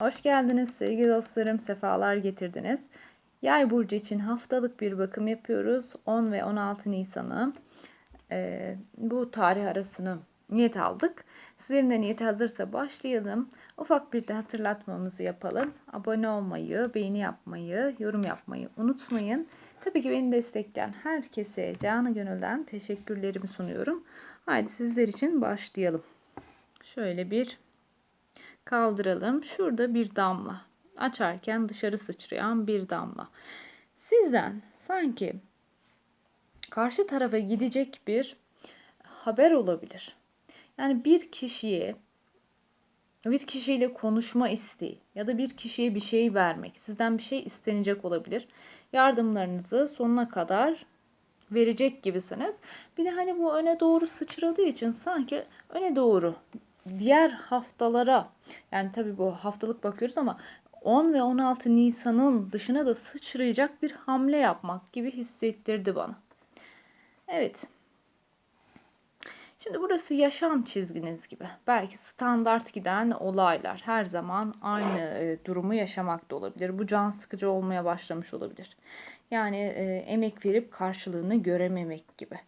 Hoş geldiniz sevgili dostlarım, sefalar getirdiniz. Yay burcu için haftalık bir bakım yapıyoruz. 10 ve 16 Nisan'ı e, bu tarih arasını niyet aldık. Sizlerin de niyeti hazırsa başlayalım. Ufak bir de hatırlatmamızı yapalım. Abone olmayı, beğeni yapmayı, yorum yapmayı unutmayın. Tabii ki beni destekleyen herkese canı gönülden teşekkürlerimi sunuyorum. Haydi sizler için başlayalım. Şöyle bir kaldıralım. Şurada bir damla. Açarken dışarı sıçrayan bir damla. Sizden sanki karşı tarafa gidecek bir haber olabilir. Yani bir kişiye bir kişiyle konuşma isteği ya da bir kişiye bir şey vermek, sizden bir şey istenecek olabilir. Yardımlarınızı sonuna kadar verecek gibisiniz. Bir de hani bu öne doğru sıçradığı için sanki öne doğru diğer haftalara yani tabii bu haftalık bakıyoruz ama 10 ve 16 Nisan'ın dışına da sıçrayacak bir hamle yapmak gibi hissettirdi bana. Evet. Şimdi burası yaşam çizginiz gibi. Belki standart giden olaylar her zaman aynı e, durumu yaşamak da olabilir. Bu can sıkıcı olmaya başlamış olabilir. Yani e, emek verip karşılığını görememek gibi.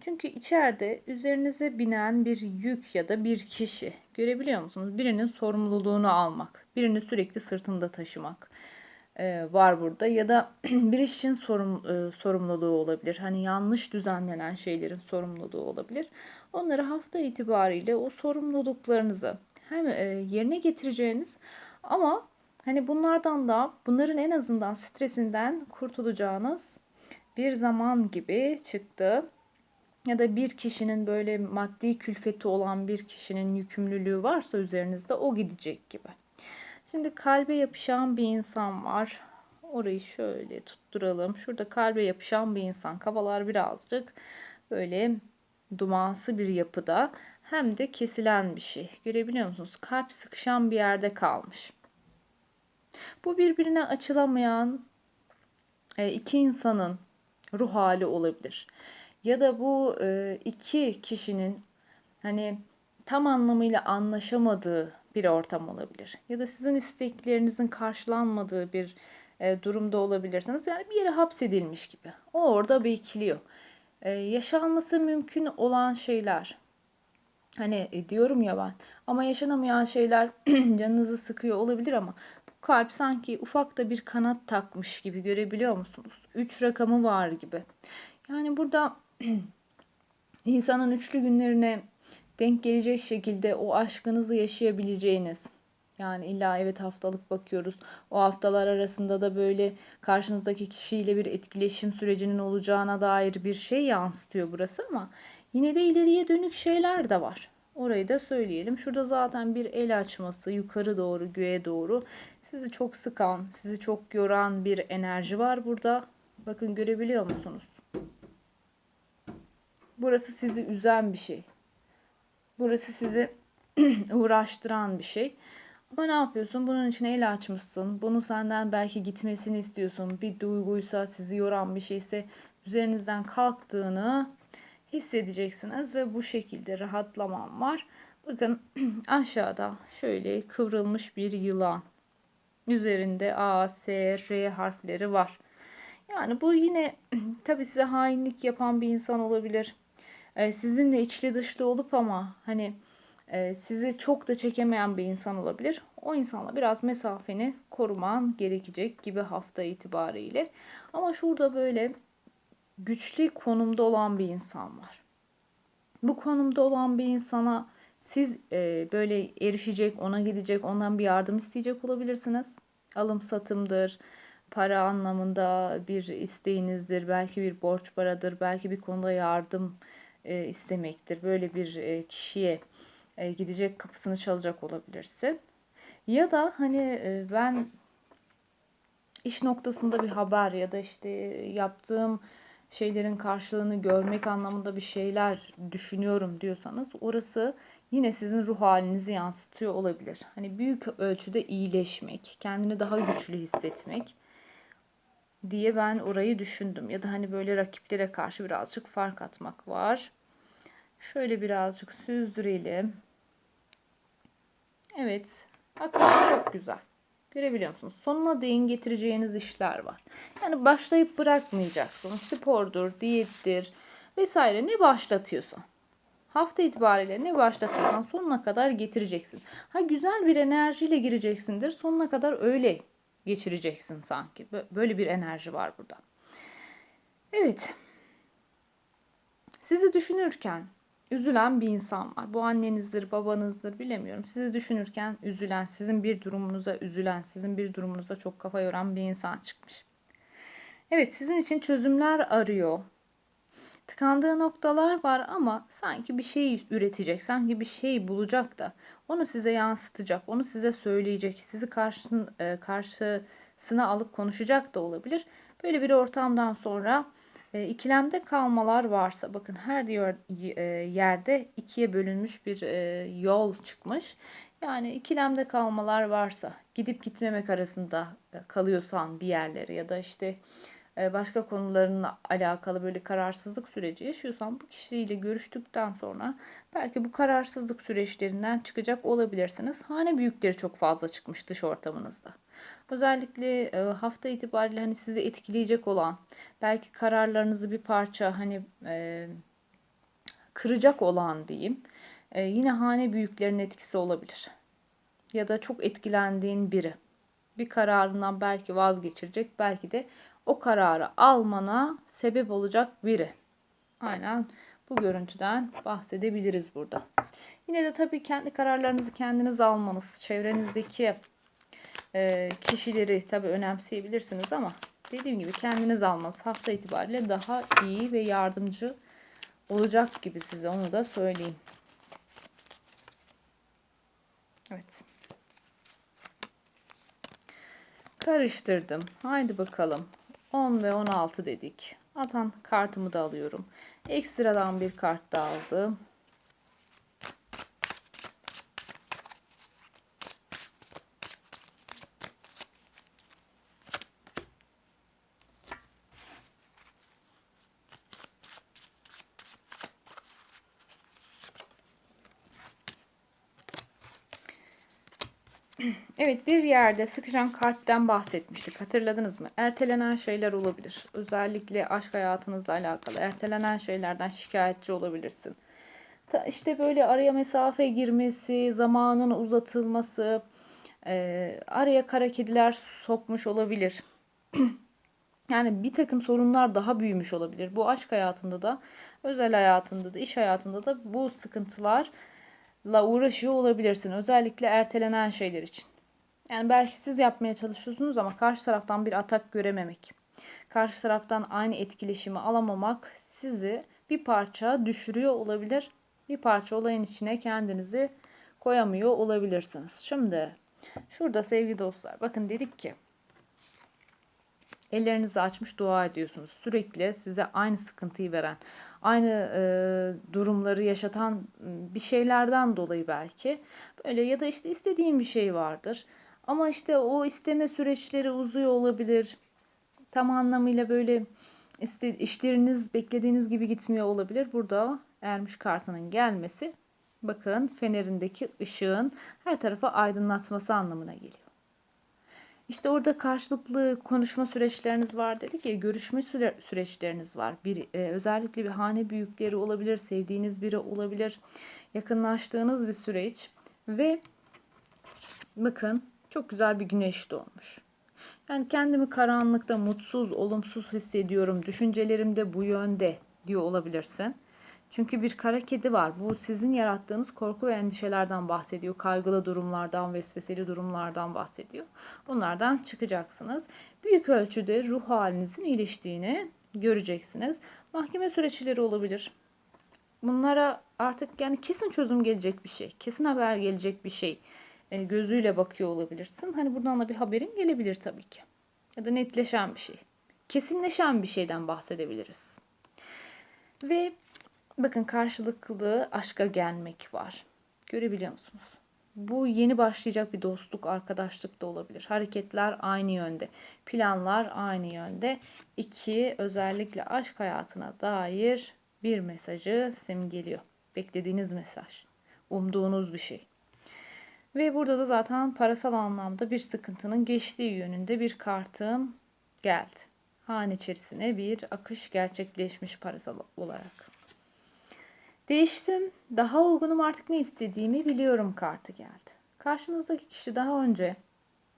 Çünkü içeride üzerinize binen bir yük ya da bir kişi görebiliyor musunuz? Birinin sorumluluğunu almak, birini sürekli sırtında taşımak e, var burada ya da bir işin sorum, e, sorumluluğu olabilir. Hani yanlış düzenlenen şeylerin sorumluluğu olabilir. Onları hafta itibariyle o sorumluluklarınızı hem e, yerine getireceğiniz ama hani bunlardan da bunların en azından stresinden kurtulacağınız bir zaman gibi çıktı ya da bir kişinin böyle maddi külfeti olan bir kişinin yükümlülüğü varsa üzerinizde o gidecek gibi. Şimdi kalbe yapışan bir insan var. Orayı şöyle tutturalım. Şurada kalbe yapışan bir insan. Kafalar birazcık böyle dumansı bir yapıda hem de kesilen bir şey. Görebiliyor musunuz? Kalp sıkışan bir yerde kalmış. Bu birbirine açılamayan e, iki insanın ruh hali olabilir ya da bu e, iki kişinin hani tam anlamıyla anlaşamadığı bir ortam olabilir. Ya da sizin isteklerinizin karşılanmadığı bir e, durumda olabilirsiniz. Yani bir yere hapsedilmiş gibi. O orada bekliyor. E, yaşanması mümkün olan şeyler. Hani e, diyorum ya ben ama yaşanamayan şeyler canınızı sıkıyor olabilir ama bu kalp sanki ufak da bir kanat takmış gibi görebiliyor musunuz? Üç rakamı var gibi. Yani burada insanın üçlü günlerine denk gelecek şekilde o aşkınızı yaşayabileceğiniz yani illa evet haftalık bakıyoruz. O haftalar arasında da böyle karşınızdaki kişiyle bir etkileşim sürecinin olacağına dair bir şey yansıtıyor burası ama yine de ileriye dönük şeyler de var. Orayı da söyleyelim. Şurada zaten bir el açması yukarı doğru göğe doğru sizi çok sıkan, sizi çok yoran bir enerji var burada. Bakın görebiliyor musunuz? Burası sizi üzen bir şey. Burası sizi uğraştıran bir şey. Ama ne yapıyorsun? Bunun için el açmışsın. Bunu senden belki gitmesini istiyorsun. Bir duyguysa, sizi yoran bir şeyse üzerinizden kalktığını hissedeceksiniz ve bu şekilde rahatlamam var. Bakın aşağıda şöyle kıvrılmış bir yılan. Üzerinde A, S, R harfleri var. Yani bu yine tabii size hainlik yapan bir insan olabilir e, sizinle içli dışlı olup ama hani e, sizi çok da çekemeyen bir insan olabilir. O insanla biraz mesafeni koruman gerekecek gibi hafta itibariyle. Ama şurada böyle güçlü konumda olan bir insan var. Bu konumda olan bir insana siz e, böyle erişecek, ona gidecek, ondan bir yardım isteyecek olabilirsiniz. Alım satımdır, para anlamında bir isteğinizdir, belki bir borç paradır, belki bir konuda yardım e, istemektir. Böyle bir e, kişiye e, gidecek kapısını çalacak olabilirsin. Ya da hani ben iş noktasında bir haber ya da işte yaptığım şeylerin karşılığını görmek anlamında bir şeyler düşünüyorum diyorsanız orası yine sizin ruh halinizi yansıtıyor olabilir. Hani büyük ölçüde iyileşmek, kendini daha güçlü hissetmek diye ben orayı düşündüm. Ya da hani böyle rakiplere karşı birazcık fark atmak var. Şöyle birazcık süzdürelim. Evet. Akış çok güzel. Görebiliyor musunuz? Sonuna değin getireceğiniz işler var. Yani başlayıp bırakmayacaksınız. Spordur, diyettir vesaire ne başlatıyorsan. Hafta itibariyle ne başlatıyorsan sonuna kadar getireceksin. Ha güzel bir enerjiyle gireceksindir. Sonuna kadar öyle geçireceksin sanki. Böyle bir enerji var burada. Evet. Sizi düşünürken üzülen bir insan var. Bu annenizdir, babanızdır bilemiyorum. Sizi düşünürken üzülen, sizin bir durumunuza üzülen, sizin bir durumunuza çok kafa yoran bir insan çıkmış. Evet sizin için çözümler arıyor. Tıkandığı noktalar var ama sanki bir şey üretecek, sanki bir şey bulacak da onu size yansıtacak, onu size söyleyecek, sizi karşısın, e, karşısına alıp konuşacak da olabilir. Böyle bir ortamdan sonra e, ikilemde kalmalar varsa bakın her diyor e, yerde ikiye bölünmüş bir e, yol çıkmış. Yani ikilemde kalmalar varsa gidip gitmemek arasında e, kalıyorsan bir yerlere ya da işte başka konularınla alakalı böyle kararsızlık süreci yaşıyorsan bu kişiyle görüştükten sonra belki bu kararsızlık süreçlerinden çıkacak olabilirsiniz. Hane büyükleri çok fazla çıkmış dış ortamınızda. Özellikle e, hafta itibariyle hani sizi etkileyecek olan, belki kararlarınızı bir parça hani e, kıracak olan diyeyim. E, yine hane büyüklerin etkisi olabilir. Ya da çok etkilendiğin biri. Bir kararından belki vazgeçirecek, belki de o kararı almana sebep olacak biri. Aynen bu görüntüden bahsedebiliriz burada. Yine de tabii kendi kararlarınızı kendiniz almanız, çevrenizdeki e, kişileri tabii önemseyebilirsiniz ama dediğim gibi kendiniz almanız hafta itibariyle daha iyi ve yardımcı olacak gibi size onu da söyleyeyim. Evet. Karıştırdım. Haydi bakalım. 10 ve 16 dedik. Atan kartımı da alıyorum. Ekstradan bir kart da aldım. Evet bir yerde sıkışan kalpten bahsetmiştik. Hatırladınız mı? Ertelenen şeyler olabilir. Özellikle aşk hayatınızla alakalı. Ertelenen şeylerden şikayetçi olabilirsin. Ta işte böyle araya mesafe girmesi, zamanın uzatılması, e, araya kara kediler sokmuş olabilir. yani bir takım sorunlar daha büyümüş olabilir. Bu aşk hayatında da, özel hayatında da, iş hayatında da bu sıkıntılar la uğraşıyor olabilirsin. Özellikle ertelenen şeyler için. Yani belki siz yapmaya çalışıyorsunuz ama karşı taraftan bir atak görememek. Karşı taraftan aynı etkileşimi alamamak sizi bir parça düşürüyor olabilir. Bir parça olayın içine kendinizi koyamıyor olabilirsiniz. Şimdi şurada sevgili dostlar bakın dedik ki ellerinizi açmış dua ediyorsunuz. Sürekli size aynı sıkıntıyı veren, aynı e, durumları yaşatan bir şeylerden dolayı belki böyle ya da işte istediğim bir şey vardır. Ama işte o isteme süreçleri uzuyor olabilir. Tam anlamıyla böyle işte işleriniz beklediğiniz gibi gitmiyor olabilir. Burada ermiş kartının gelmesi bakın fenerindeki ışığın her tarafı aydınlatması anlamına geliyor. İşte orada karşılıklı konuşma süreçleriniz var dedik ya görüşme süre, süreçleriniz var. Bir e, özellikle bir hane büyükleri olabilir, sevdiğiniz biri olabilir, yakınlaştığınız bir süreç ve bakın çok güzel bir güneş doğmuş. Yani kendimi karanlıkta mutsuz, olumsuz hissediyorum. Düşüncelerim de bu yönde diyor olabilirsin. Çünkü bir kara kedi var. Bu sizin yarattığınız korku ve endişelerden bahsediyor. Kaygılı durumlardan, vesveseli durumlardan bahsediyor. Bunlardan çıkacaksınız. Büyük ölçüde ruh halinizin iyileştiğini göreceksiniz. Mahkeme süreçleri olabilir. Bunlara artık yani kesin çözüm gelecek bir şey. Kesin haber gelecek bir şey. E, gözüyle bakıyor olabilirsin. Hani buradan da bir haberin gelebilir tabii ki. Ya da netleşen bir şey. Kesinleşen bir şeyden bahsedebiliriz. Ve bakın karşılıklı aşka gelmek var. Görebiliyor musunuz? Bu yeni başlayacak bir dostluk, arkadaşlık da olabilir. Hareketler aynı yönde, planlar aynı yönde. İki, özellikle aşk hayatına dair bir mesajı simgeliyor. Beklediğiniz mesaj, umduğunuz bir şey. Ve burada da zaten parasal anlamda bir sıkıntının geçtiği yönünde bir kartım geldi. Hane içerisine bir akış gerçekleşmiş parasal olarak. Değiştim. Daha olgunum artık ne istediğimi biliyorum kartı geldi. Karşınızdaki kişi daha önce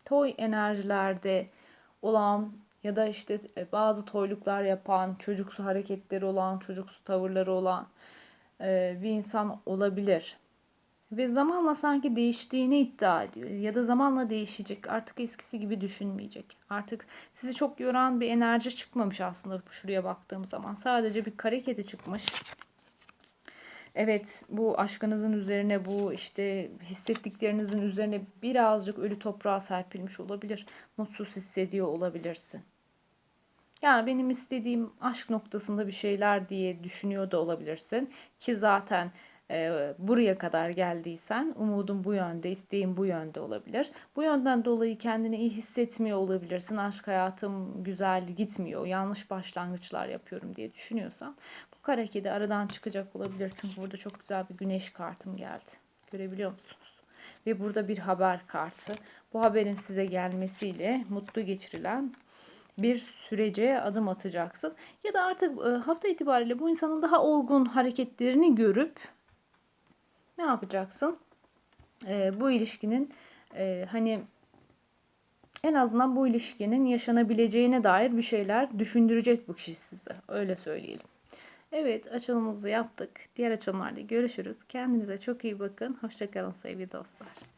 toy enerjilerde olan ya da işte e, bazı toyluklar yapan, çocuksu hareketleri olan, çocuksu tavırları olan e, bir insan olabilir. Ve zamanla sanki değiştiğini iddia ediyor. Ya da zamanla değişecek. Artık eskisi gibi düşünmeyecek. Artık sizi çok yoran bir enerji çıkmamış aslında şuraya baktığım zaman. Sadece bir kare çıkmış. Evet bu aşkınızın üzerine bu işte hissettiklerinizin üzerine birazcık ölü toprağa serpilmiş olabilir. Mutsuz hissediyor olabilirsin. Yani benim istediğim aşk noktasında bir şeyler diye düşünüyor da olabilirsin. Ki zaten e, buraya kadar geldiysen umudum bu yönde, isteğim bu yönde olabilir. Bu yönden dolayı kendini iyi hissetmiyor olabilirsin. Aşk hayatım güzel gitmiyor, yanlış başlangıçlar yapıyorum diye düşünüyorsan bu hareketi aradan çıkacak olabilir. Çünkü burada çok güzel bir güneş kartım geldi. Görebiliyor musunuz? Ve burada bir haber kartı. Bu haberin size gelmesiyle mutlu geçirilen bir sürece adım atacaksın. Ya da artık e, hafta itibariyle bu insanın daha olgun hareketlerini görüp ne yapacaksın? E, bu ilişkinin e, hani en azından bu ilişkinin yaşanabileceğine dair bir şeyler düşündürecek bu kişi size. Öyle söyleyelim. Evet açılımımızı yaptık. Diğer açılımlarda görüşürüz. Kendinize çok iyi bakın. Hoşçakalın sevgili dostlar.